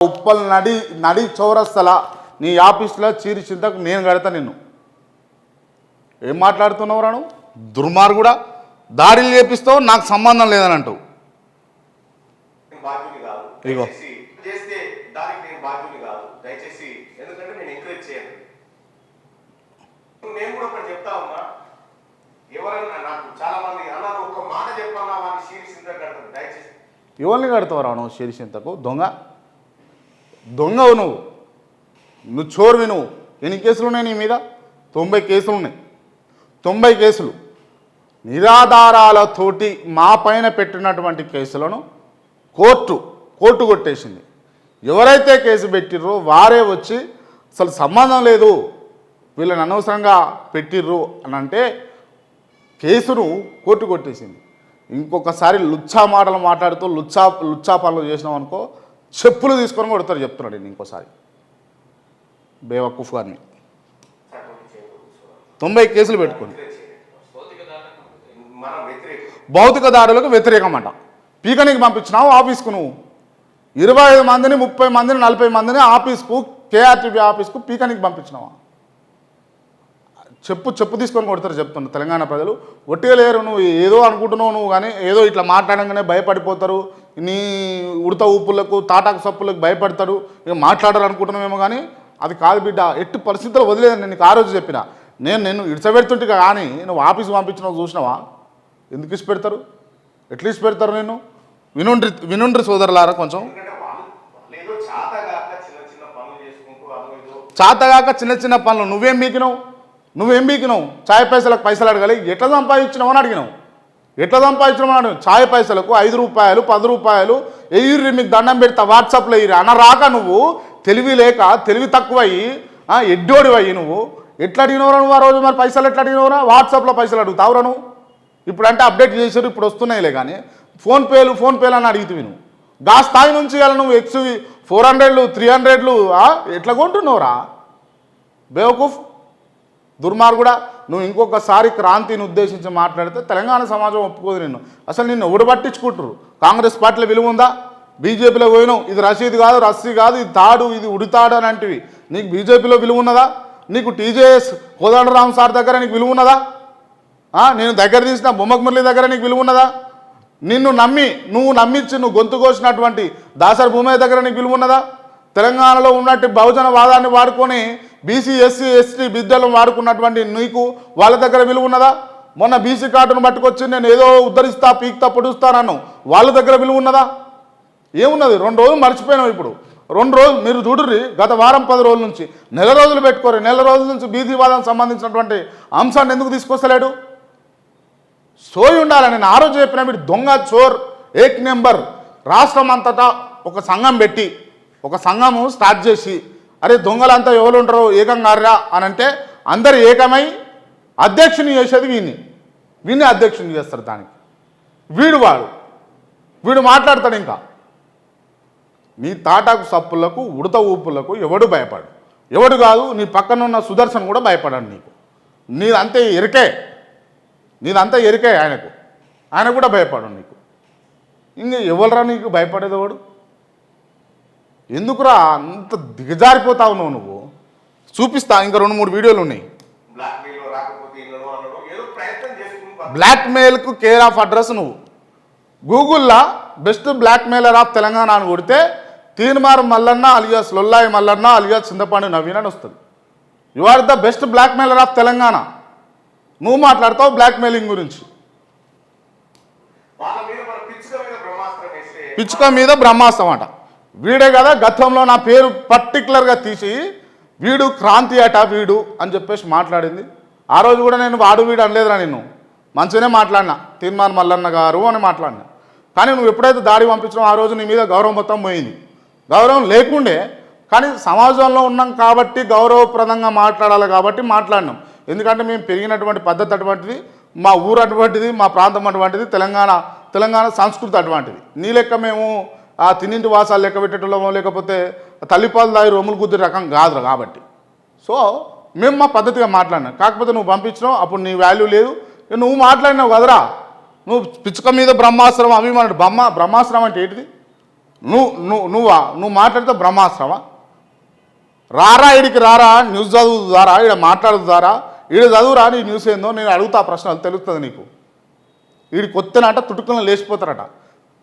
ఉప్పల్ నడి నడి చౌరస్తల నీ ఆఫీస్లో చీరి చింతకు నేను కడతా నిన్ను. ఏం మాట్లాడుతున్నావు రాను దుర్మార్గుడా దారిలు చేపిస్తావు నాకు సంబంధం లేదని అంటూ ఇగో. నేను కూడా ఒకటి చెప్తా ఉన్నా ఎవరైనా నాకు చాలా మంది అన్నారు మాట చెప్పన్నా వాడిని దయచేసి ఎవరిని కడతావు రాను చీరి చింతకు దొంగ? దొంగవు నువ్వు. నువ్వు చోరువి నువ్వు. ఎన్ని కేసులు ఉన్నాయి నీ మీద? తొంభై కేసులు ఉన్నాయి. తొంభై కేసులు. నిరాధారాలతోటి మా పైన పెట్టినటువంటి కేసులను కోర్టు కోర్టు కొట్టేసింది. ఎవరైతే కేసు పెట్టిర్రో వారే వచ్చి అసలు సంబంధం లేదు. వీళ్ళని అనవసరంగా పెట్టిర్రు అని అంటే కేసును కోర్టు కొట్టేసింది. ఇంకొకసారి లుచ్చా మాటలు మాట్లాడుతూ లుచ్చా లుచ్చా పనులు చేసినాం అనుకో చెప్పులు తీసుకొని కొడతారు చెప్తున్నాడు నేను ఇంకోసారి. బేవక్కుఫ్ గారిని. తొంభై కేసులు పెట్టుకొని. భౌతిక దాడులకు వ్యతిరేకం అంట పీకనికి పంపించినావు ఆఫీస్కు నువ్వు. ఇరవై ఐదు మందిని ముప్పై మందిని నలభై మందిని ఆఫీస్కు కేఆర్టీబీ ఆఫీస్కు పీకనికి పంపించినావా? చెప్పు చెప్పు తీసుకొని కొడతారు చెప్తున్నారు తెలంగాణ ప్రజలు. ఒట్టిగా లేరు నువ్వు ఏదో అనుకుంటున్నావు నువ్వు కానీ ఏదో ఇట్లా మాట్లాడంగానే భయపడిపోతారు. నీ ఉడత ఊపులకు తాటాకు సప్పులకు భయపడతారు. ఇక మాట్లాడారు అనుకుంటున్నామేమో కానీ అది కాదు బిడ్డ ఎట్టి పరిస్థితుల్లో వదిలేదని నేను నీకు ఆ రోజు చెప్పిన. నేను నేను ఇడిచబెడుతుంటే కానీ నువ్వు ఆఫీస్ పంపించినావు చూసినావా? ఎందుకు ఇచ్చి పెడతారు? ఎట్లా ఇచ్చి పెడతారు నేను వినుండ్రి వినుండ్రి సోదరులారా కొంచెం. చాతగాక చిన్న చిన్న పనులు నువ్వేం బీకినావు? నువ్వేం బీకినావు? చాయ్ పైసలకు పైసలు అడగాలి. ఎట్లా సంపాదించినావు అని అడిగినావు. ఎట్లా సంపాదించినావు ఛాయ్ చాయ్ పైసలకు ఐదు రూపాయలు పది రూపాయలు. ఎయ్యి మీకు దండం పెడతా వాట్సాప్లో ఎయ్యిరి అనరాక నువ్వు. తెలివి లేక తెలివి తక్కువయ్యి ఆ, ఎడ్డోడివయ్యి నువ్వు. ఎట్లా అడిగినవరా నువ్వు ఆ రోజు? మరి పైసలు ఎట్లా అడిగినవరా? వాట్సాప్లో పైసలు అడుగుతావురా నువ్వు? ఇప్పుడు అంటే అప్డేట్ చేసారు ఇప్పుడు వస్తున్నాయిలే కానీ ఫోన్పేలు ఫోన్పేలు అని అడిగితే నువ్వు. గా స్థాయి నుంచి ఇవాళ నువ్వు ఎక్స్ ఫోర్ హండ్రెడ్లు త్రీ హండ్రెడ్లు ఎట్లా కొంటున్నావురా? బేవకూఫ్ దుర్మార్గుడా నువ్వు ఇంకొకసారి క్రాంతిని ఉద్దేశించి మాట్లాడితే తెలంగాణ సమాజం ఒప్పుకోదు నిన్ను. అసలు నిన్ను ఎవడు పట్టించుకుంటారు కాంగ్రెస్ పార్టీలో విలువ ఉందా? బీజేపీలో పోయినావు ఇది రసీదు కాదు రస్సీ కాదు ఇది తాడు ఇది ఉడితాడు అని అంటివి నీకు బీజేపీలో విలువ ఉన్నదా? నీకు టీజేఎస్ కోదండరామ్ సార్ దగ్గర నీకు విలువ ఉన్నదా? నేను దగ్గర తీసిన బొమ్మకు మురళి దగ్గర నీకు విలువ ఉన్నదా? నిన్ను నమ్మి నువ్వు నమ్మించి నువ్వు గొంతు కోసినటువంటి దాసరి భూమయ్య దగ్గర నీకు విలువ ఉన్నదా? తెలంగాణలో ఉన్నట్టు బహుజన వాదాన్ని వాడుకొని బీసీ ఎస్సీ ఎస్టీ బిడ్డలను వాడుకున్నటువంటి నీకు వాళ్ళ దగ్గర విలువ ఉన్నదా? మొన్న బీసీ కార్డును పట్టుకొచ్చి నేను ఏదో ఉద్ధరిస్తా పీక్తా పొడుస్తానన్ను వాళ్ళ దగ్గర విలువ ఉన్నదా? ఏమున్నది? రెండు రోజులు మర్చిపోయినావు ఇప్పుడు. రెండు రోజులు మీరు చూడుర్రి గత వారం పది రోజుల నుంచి. నెల రోజులు పెట్టుకోరు నెల రోజుల నుంచి బీసీవాదానికి సంబంధించినటువంటి అంశాన్ని ఎందుకు తీసుకొస్తలేడు? సోయి ఉండాలని నేను ఆ రోజు చెప్పిన మీరు దొంగ చోర్ ఏక్ నెంబర్. రాష్ట్రం అంతటా ఒక సంఘం పెట్టి ఒక సంఘము స్టార్ట్ చేసి అరే దొంగలంతా ఎవరు ఉంటారో ఏకంగా రా అని అంటే అందరు ఏకమై అధ్యక్షుని చేసేది వీడిని వీడిని అధ్యక్షుని చేస్తారు దానికి. వీడు వాడు. వీడు మాట్లాడతాడు ఇంకా. నీ తాటాకు సప్పులకు ఉడత ఊపులకు ఎవడు భయపడు? ఎవడు కాదు నీ పక్కనున్న సుదర్శన్ కూడా భయపడాడు నీకు. నీదంతే ఎరికే. నీదంతా ఎరికే ఆయనకు. ఆయన కూడా భయపడు నీకు. ఇంక ఎవరురా నీకు భయపడేదేవాడు ఎందుకురా అంత దిగజారిపోతావు నువ్వు నువ్వు? చూపిస్తా ఇంకా రెండు మూడు వీడియోలు ఉన్నాయి. బ్లాక్మెయిల్కు కేర్ ఆఫ్ అడ్రస్ నువ్వు. గూగుల్లో బెస్ట్ బ్లాక్మెయిలర్ ఆఫ్ తెలంగాణ అని కొడితే తీన్మార్ మల్లన్న అలియాస్ లొల్లాయి మల్లన్న అలియాస్ చింతపాండి నవీన్ అని వస్తుంది. You are the best blackmailer of Telangana. నువ్వు మాట్లాడతావు బ్లాక్మెయిలింగ్ గురించి. పిచ్చుక మీద బ్రహ్మాస్త్రం అంట. వీడే కదా గతంలో నా పేరు పర్టికులర్గా తీసి వీడు క్రాంతి అట వీడు అని చెప్పేసి మాట్లాడింది. ఆ రోజు కూడా నేను వాడు వీడు అనలేదురా నిన్ను. మంచిగానే మాట్లాడినా. తీర్మాన్ మల్లన్న గారు అని మాట్లాడినా. కానీ నువ్వు ఎప్పుడైతే దాడి పంపించినావు ఆ రోజు నీ మీద గౌరవం మొత్తం పోయింది. గౌరవం లేకుండే కానీ సమాజంలో ఉన్నాం కాబట్టి గౌరవప్రదంగా మాట్లాడాలి కాబట్టి మాట్లాడినాం. ఎందుకంటే మేము పెరిగినటువంటి పద్ధతి అటువంటిది మా ఊరు అటువంటిది మా ప్రాంతం అటువంటిది తెలంగాణ తెలంగాణ సంస్కృతి అటువంటిది. నీ లెక్క మేము ఆ తిన్నింటి వాసాలు లెక్క పెట్టేటోళ్ళమో లేకపోతే తల్లిపాలు దాయి రొమ్ములు గుద్ది రకం కాదు కాబట్టి. సో మేము మా పద్ధతిగా మాట్లాడినా. కాకపోతే నువ్వు పంపించినావు అప్పుడు నీ వాల్యూ లేదు. నువ్వు మాట్లాడినావు కదరా. నువ్వు పిచ్చుక మీద బ్రహ్మాస్త్రం మన బ్రహ్మ బ్రహ్మాస్త్రం అంటే ఏంటిది? నువ్వు నువ్వు నువ్వా? నువ్వు మాట్లాడితే బ్రహ్మాస్త్రమా? రారా ఈడికి రారా? న్యూస్ చదువుతారా ఈడ మాట్లాడుతారా ఈడ చదువురా? నీ న్యూస్ ఏందో నేను అడుగుతా ప్రశ్నలు తెలుస్తుంది నీకు. వీడికి కొత్తనట తుటుకులను లేచిపోతారట.